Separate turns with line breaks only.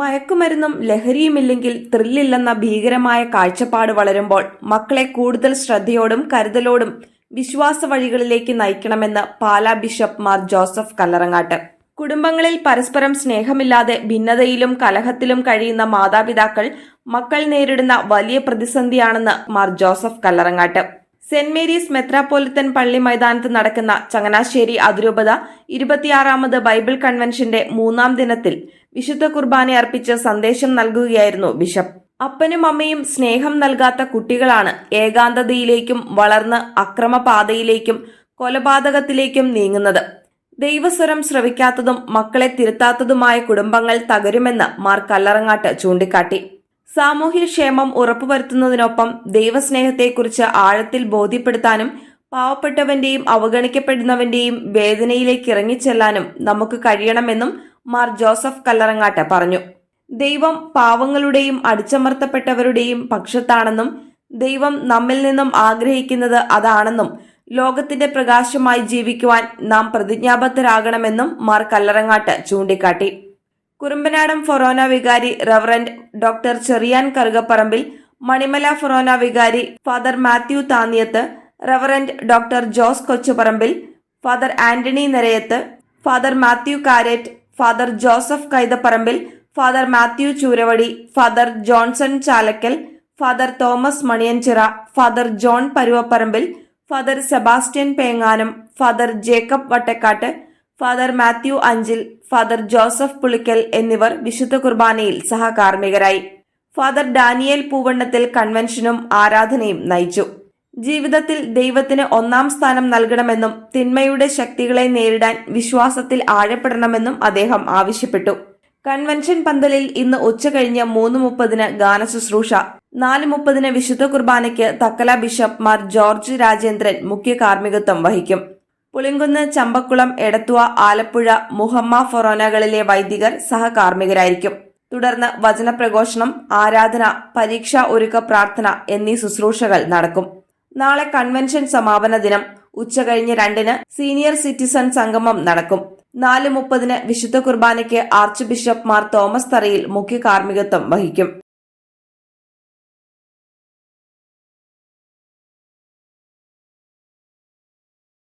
മയക്കുമരുന്നും ലഹരിയുമില്ലെങ്കിൽ ത്രില്ലില്ലെന്ന ഭീകരമായ കാഴ്ചപ്പാട് വളരുമ്പോൾ മക്കളെ കൂടുതൽ ശ്രദ്ധയോടും കരുതലോടും വിശ്വാസ വഴികളിലേക്ക് നയിക്കണമെന്ന് പാലാ ബിഷപ്പ് മാർ ജോസഫ് കല്ലറങ്ങാട്ട്. കുടുംബങ്ങളിൽ പരസ്പരം സ്നേഹമില്ലാതെ ഭിന്നതയിലും കലഹത്തിലും കഴിയുന്ന മാതാപിതാക്കൾ മക്കൾ നേരിടുന്ന വലിയ പ്രതിസന്ധിയാണെന്ന് Mar Joseph Kallarangatt. Saint Mary's metropolitan പള്ളി മൈതാനത്ത് നടക്കുന്ന ചങ്ങനാശ്ശേരി അതിരൂപത ഇരുപത്തിയാറാമത് ബൈബിൾ കൺവെൻഷന്റെ മൂന്നാം ദിനത്തിൽ വിശുദ്ധ കുർബാന അർപ്പിച്ച് സന്ദേശം നൽകുകയായിരുന്നു ബിഷപ്പ്. അപ്പനും അമ്മയും സ്നേഹം നൽകാത്ത കുട്ടികളാണ് ഏകാന്തതയിലേക്കും വളർന്ന് അക്രമപാതയിലേക്കും കൊലപാതകത്തിലേക്കും നീങ്ങുന്നത്. ദൈവസ്വരം ശ്രവിക്കാത്തതും മക്കളെ തിരുത്താത്തതുമായ കുടുംബങ്ങൾ തകരുമെന്ന് മാർ കല്ലറങ്ങാട്ട് ചൂണ്ടിക്കാട്ടി. സാമൂഹ്യക്ഷേമം ഉറപ്പുവരുത്തുന്നതിനൊപ്പം ദൈവസ്നേഹത്തെക്കുറിച്ച് ആഴത്തിൽ ബോധ്യപ്പെടുത്താനും പാവപ്പെട്ടവന്റെയും അവഗണിക്കപ്പെടുന്നവന്റെയും വേദനയിലേക്ക് ഇറങ്ങിച്ചെല്ലാനും നമുക്ക് കഴിയണമെന്നും മാർ ജോസഫ് കല്ലറങ്ങാട്ട് പറഞ്ഞു. ദൈവം പാവങ്ങളുടെയും അടിച്ചമർത്തപ്പെട്ടവരുടെയും പക്ഷത്താണെന്നും ദൈവം നമ്മിൽ നിന്നും ആഗ്രഹിക്കുന്നത് അതാണെന്നും ലോകത്തിന്റെ പ്രകാശമായി ജീവിക്കുവാൻ നാം പ്രതിജ്ഞാബദ്ധരാകണമെന്നും മാർ കല്ലറങ്ങാട്ട് ചൂണ്ടിക്കാട്ടി. കുറുമ്പനാടം ഫൊറോന വികാരി reverend doctor Cheriyan Karukaparambil Manimala forane വികാരി father Mathew Thanniyath reverend doctor Jose Kochuparambil father Antony Nirayath father Mathew Karatt father Joseph Kaithaparambil father Mathew Chooravadi father Johnson Chalakkal father Thomas Maniyanchira father John Paruvaparambil father Sebastian Penganam father Jacob Vattakkatt father Mathew Anchil father Joseph Pulikkal എന്നിവർ വിശുദ്ധ കുർബാനയിൽ സഹകാർമ്മികരായി. Father Daniel Poovannathil കൺവെൻഷനും ആരാധനയും നയിച്ചു. ജീവിതത്തിൽ ദൈവത്തിന് ഒന്നാം സ്ഥാനം നൽകണമെന്നും തിന്മയുടെ ശക്തികളെ നേരിടാൻ വിശ്വാസത്തിൽ ആഴപ്പെടണമെന്നും അദ്ദേഹം ആവശ്യപ്പെട്ടു. കൺവെൻഷൻ പന്തലിൽ ഇന്ന് ഉച്ച ഉച്ചകഴിഞ്ഞ് മൂന്ന് മുപ്പതിന് ഗാനശുശ്രൂഷ നാല് മുപ്പതിന് വിശുദ്ധ കുർബാനയ്ക്ക് തക്കല ബിഷപ്പ് മാർ ജോർജ് രാജേന്ദ്രൻ മുഖ്യ കാർമ്മികത്വം വഹിക്കും. പുളിങ്കുന്ന് ചമ്പക്കുളം എടത്തുവ ആലപ്പുഴ മുഹമ്മ ഫൊറോനകളിലെ വൈദികർ സഹകാർമ്മികരായിരിക്കും. തുടർന്ന് വചനപ്രഘോഷണം ആരാധന പരീക്ഷാ ഒരുക്ക പ്രാർത്ഥന എന്നീ ശുശ്രൂഷകൾ നടക്കും. നാളെ കൺവെൻഷൻ സമാപന ദിനം. ഉച്ച ഉച്ചകഴിഞ്ഞ് രണ്ടിന് സീനിയർ സിറ്റിസൺ സംഗമം നടക്കും. നാല് മുപ്പതിന് വിശുദ്ധ കുർബാനയ്ക്ക് ആർച്ച് ബിഷപ്പ് മാർ തോമസ് തറയിൽ മുഖ്യ കാർമ്മികത്വം വഹിക്കും.